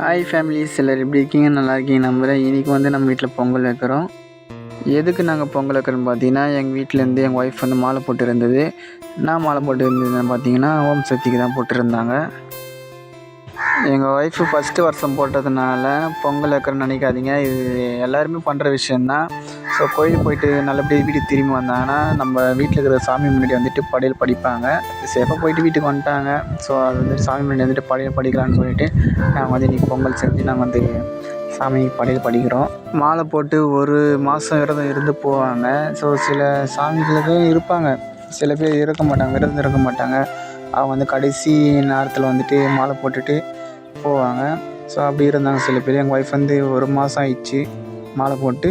Hi families எல்லோரும் எப்படி இருக்கீங்க நல்லா இருக்கீங்க நம்புகிறேன் இன்றைக்கி வந்து நம்ம வீட்டில் பொங்கல் வைக்கிறோம். எதுக்கு நாங்கள் பொங்கல் வைக்கிறோம் பார்த்தீங்கன்னா எங்கள் வீட்டிலேருந்து எங்கள் ஒய்ஃப் வந்து மாலை போட்டு இருந்தது நான் மாலை போட்டு இருந்ததுன்னு பார்த்தீங்கன்னா ஓம் சக்திக்கு தான் போட்டிருந்தாங்க. எங்கள் ஒய்ஃபு ஃபஸ்ட்டு வருஷம் போட்டதுனால பொங்கல் வைக்கிறேன்னு நினைக்காதீங்க. இது எல்லாருமே பண்ணுற விஷயந்தான் ஸோ கோயிலுக்கு போயிட்டு நல்லபடியாக வீட்டுக்கு திரும்பி வந்தாங்கன்னா நம்ம வீட்டில் இருக்கிற சாமி முன்னாடி வந்துட்டு படையல் படிப்பாங்க. சேஃபாக போயிட்டு வீட்டுக்கு வந்துட்டாங்க. ஸோ அது வந்துட்டு சாமி முன்னாடி வந்துட்டு படையல் படிக்கலான்னு சொல்லிட்டு நாங்கள் வந்து இன்றைக்கி பொங்கல் செஞ்சு நாங்கள் வந்து சாமி படையல் படிக்கிறோம். மாலை போட்டு ஒரு மாதம் விரதம் இருந்து போவாங்க. ஸோ சில சாமிகளுக்கு இருப்பாங்க. சில பேர் இருக்க மாட்டாங்க விரதம் இருக்க மாட்டாங்க. அவங்க வந்து கடைசி நேரத்தில் வந்துட்டு மாலை போட்டுட்டு போவாங்க. ஸோ அப்படி இருந்தாங்க சில பேர். எங்கள் ஒய்ஃப் வந்து ஒரு மாதம் ஆயிடுச்சு. மாலை போட்டு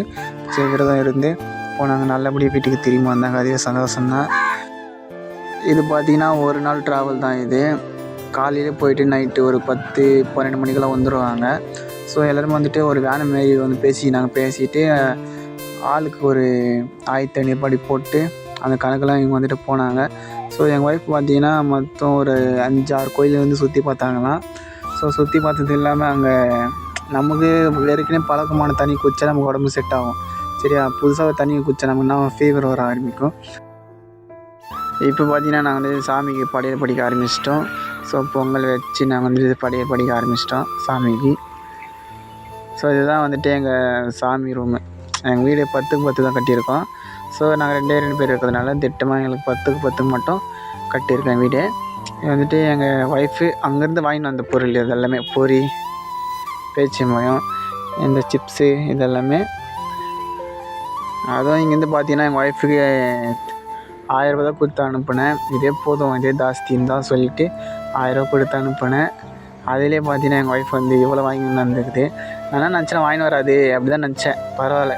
சரி விரதம் இருந்து போனாங்க நல்லபடியாக வீட்டுக்கு திரும்பி வந்தாங்க. அதே சந்தோஷம்தான் இது பார்த்திங்கன்னா ஒரு நாள் ட்ராவல் தான் இது. காலையிலே போயிட்டு நைட்டு ஒரு பத்து பன்னெண்டு மணிக்கெல்லாம் வந்துடுவாங்க ஸோ எல்லோரும் வந்துட்டு ஒரு வேனை மாரி வந்து பேசி நாங்கள் பேசிட்டு ஆளுக்கு ஒரு ஆயிரத்தி ஐநூறுபாடி போட்டு அந்த கணக்கெல்லாம் இவங்க வந்துட்டு போனாங்க. ஸோ எங்கள் ஒய்ஃப் பார்த்தீங்கன்னா மொத்தம் ஒரு அஞ்சு ஆறு கோயில் வந்து சுற்றி பார்த்தாங்களாம். ஸோ சுற்றி பார்த்தது இல்லாமல் அங்கே நமக்கு ஏற்கனவே பழக்கமான தண்ணி குடித்தா நமக்கு உடம்பு செட் ஆகும். சரியா? புதுசாக தண்ணி குடிச்சா நமக்கு என்ன ஃபீவர் வர ஆரம்பிக்கும். இப்போ பார்த்தீங்கன்னா நாங்கள் வந்து சாமிக்கு படையல் படிக்க ஆரம்பிச்சிட்டோம். ஸோ பொங்கல் வச்சு நாங்கள் வந்து படையல் படிக்க ஆரம்பிச்சிட்டோம் சாமிக்கு. ஸோ இதுதான் வந்துட்டு எங்கள் சாமி ரூமு எங்கள் வீடு பத்துக்கு பத்து தான் கட்டியிருக்கோம். ஸோ நாங்கள் ரெண்டே ரெண்டு பேர் இருக்கிறதுனால திட்டமாக எங்களுக்கு பத்துக்கு பத்துக்கு மட்டும் கட்டியிருக்கேன் வீடு. வந்துட்டு எங்கள் ஒய்ஃபு அங்கேருந்து வாங்கிட்டு வந்த பொருள் இது எல்லாமே. பொரி பேச்சு மயம் இந்த சிப்ஸு இதெல்லாமே. அதுவும் இங்கேருந்து பார்த்தீங்கன்னா எங்கள் ஒய்ஃபுக்கு ஆயிரரூபா தான் கொடுத்து அனுப்பினேன். இதே போதும் இதே ஜாஸ்தின்னு தான் சொல்லிட்டு ஆயிரரூபா கொடுத்து அனுப்பினேன். அதிலே பார்த்தீங்கன்னா எங்கள் ஒய்ஃப் வந்து இவ்வளோ வாங்கி வந்துருக்குது ஆனால் நினச்சேன் வாங்கி வராது அப்படி தான் நினச்சேன். பரவாயில்ல.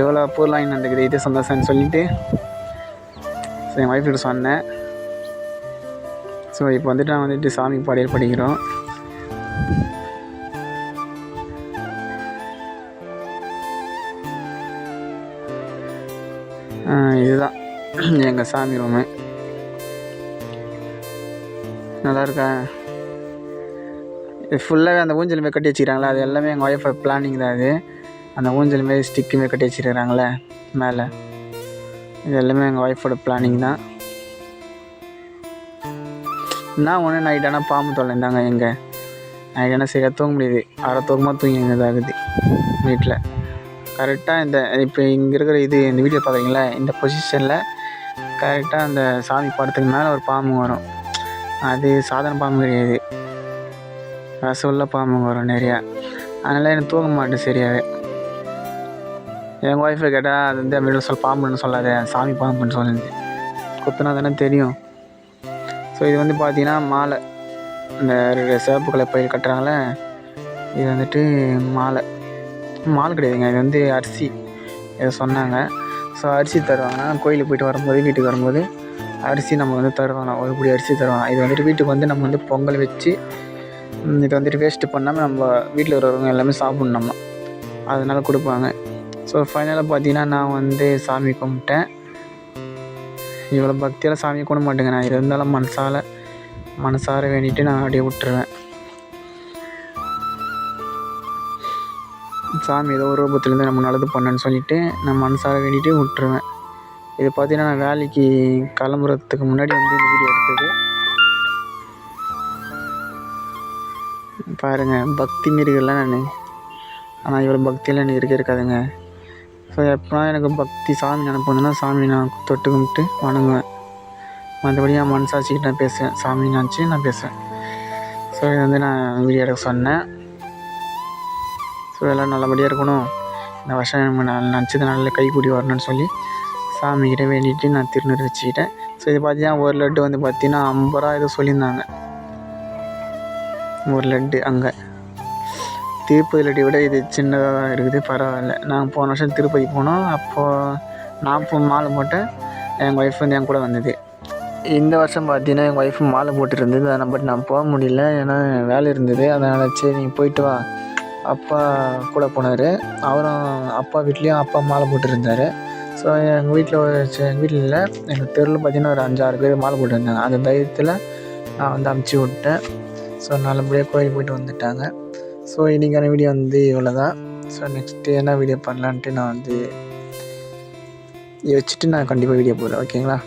எவ்வளோ பொருள் வாங்கி வந்துருக்குது இதே சந்தோஷம்னு சொல்லிட்டு. ஸோ என் ஒய்ஃப்கிட்ட சொன்னேன். ஸோ இப்போ வந்துட்டு நான் வந்துட்டு சாமி பாடல் படிக்கிறோம். இதுதான். எங்கள் சாமி ரூமு நல்லா இருக்கா? இது ஃபுல்லாகவே அந்த ஊஞ்சல் மாரி கட்டி வச்சுக்கிறாங்களா? அது எல்லாமே எங்கள் ஒய்ஃபை பிளானிங் தான் அது. அந்த ஊஞ்சல் மாரி ஸ்டிக்கு மாரி கட்டி வச்சுருக்கிறாங்களே மேலே. இது எல்லாமே எங்கள் ஒய்ஃபோட பிளானிங் தான். என்ன ஒன்று நைட் ஆனால் பாம்பு தொலைந்தாங்க எங்கள் நைட் ஆனால் சரியாக தூங்க முடியுது. அரை தூக்கமாக தூங்கி ஆகுது வீட்டில் கரெக்டாக இந்த இப்போ இங்கே இருக்கிற இது இந்த வீடியோ பார்க்குறீங்களா இந்த பொசிஷனில் கரெக்டாக அந்த சாமி படத்துக்கு மேலே ஒரு பாம்பு வரும். அது சாதாரண பாம்பு கிடையாது. ரசகுல்லா பாம்பு வரும் நிறையா. அதனால் எனக்கு தூங்க மாட்டேன் சரியாகவே எங்கள் ஒய்ஃபை கேட்டால் அது வந்து அப்படி சொல்ல பாம்புன்னு சொல்லாத சாமி பாம்புன்னு சொல்லுது. குத்துனா தானே தெரியும். ஸோ இது வந்து பார்த்திங்கன்னா மாலை. இந்த சிவப்பு கலர் பயிர் கட்டுறாங்களே இது வந்துட்டு மாலை. மால் கிடையாதுங்க. இது வந்து அரிசி. இதை சொன்னாங்க. ஸோ அரிசி தருவாங்க. கோயிலுக்கு போயிட்டு வரும்போது வீட்டுக்கு வரும்போது அரிசி நம்ம வந்து தருவாங்க. ஒரு பிடி அரிசி தருவாங்க. இது வந்துட்டு வீட்டுக்கு வந்து நம்ம வந்து பொங்கல் வச்சு இதை வந்துட்டு வேஸ்ட்டு பண்ணாமல் நம்ம வீட்டில் இருக்கிறவங்க எல்லாமே சாப்பிட்ணும் நம்ம. அதனால் கொடுப்பாங்க. ஸோ ஃபைனலாக பார்த்தீங்கன்னா நான் வந்து சாமி கும்பிட்டேன். இவ்வளோ பக்தியால் சாமி கும்பிட மாட்டேங்க. நான் இருந்தாலும் மனசால மனசார வேண்டிட்டு நான் அப்படியே விட்டுருவேன். சாமி ஏதோ ஒரு ரூபத்துலேருந்து நம்ம நல்லது பண்ணேன்னு சொல்லிட்டு நான் மனசார வேண்டிட்டு விட்டுருவேன். இது பார்த்தீங்கன்னா நான் வேலைக்கு கிளம்புறதுக்கு முன்னாடி வந்து இந்த வீடியோ எடுத்தது. பாருங்கள் பக்தி மீறுகள்லாம் நான். ஆனால் இவ்வளோ பக்தியெல்லாம் எனக்கு இருக்க இருக்காதுங்க. ஸோ எப்போனா எனக்கு பக்தி சாமி நினைப்போம்னா சாமி நான் தொட்டு கும்பிட்டு வணங்குவேன். மற்றபடி என் மனசாட்சிக்கிட்ட நான் பேசுவேன். சாமி நினச்சி நான் பேசுவேன். ஸோ இது வந்து நான் வீடியோ எடுக்க சொன்னேன். ஸோ எல்லாம் நல்லபடியாக இருக்கணும். இந்த வருஷம் நம்ம நான் நினச்சது நல்ல கைக்கூடி வரணும்னு சொல்லி சாமிக்கிட்ட வேண்டிட்டு நான் திருநூறு வச்சுக்கிட்டேன். ஸோ இது பார்த்தீங்கன்னா ஒரு லட்டு வந்து பார்த்தீங்கன்னா ஐம்பது ரூபா ஏதோ சொல்லியிருந்தாங்க. ஒரு லட்டு அங்கே. திருப்பதி லட்டு விட இது சின்னதாக தான் இருக்குது பரவாயில்ல. நாங்கள் போன வருஷம் திருப்பதி போனோம். அப்போது நான் இப்போ மாலை போட்டேன் எங்கள் ஒய்ஃப் வந்து என் கூட வந்தது. இந்த வருஷம் பார்த்தீங்கன்னா எங்கள் ஒய்ஃபு மாலை போட்டுருந்தது. ஆனால் பட் நான் போக முடியல. ஏன்னா வேலை இருந்தது. அதனால் சரி நீ போயிட்டு வா. அப்பா கூட போனார். அவரும் அப்பா வீட்லேயும் அப்பா மாலை போட்டுருந்தார். ஸோ எங்கள் வீட்டில் எங்கள் வீட்டில் இல்லை எங்கள் தெருவில் பார்த்தீங்கன்னா ஒரு அஞ்சாறு பேர் மாலை போட்டுருந்தாங்க. அந்த தைரியத்தில் நான் வந்து அமுச்சு விட்டேன். ஸோ நல்லபடியாக கோயில் போயிட்டு வந்துட்டாங்க. ஸோ இன்றைக்கான வீடியோ வந்து இவ்வளோ தான் ஸோ நெக்ஸ்ட்டு என்ன வீடியோ பண்ணலான்ட்டு நான் வந்து யோசிச்சுட்டு நான் கண்டிப்பாக வீடியோ போடுறேன். ஓகேங்களா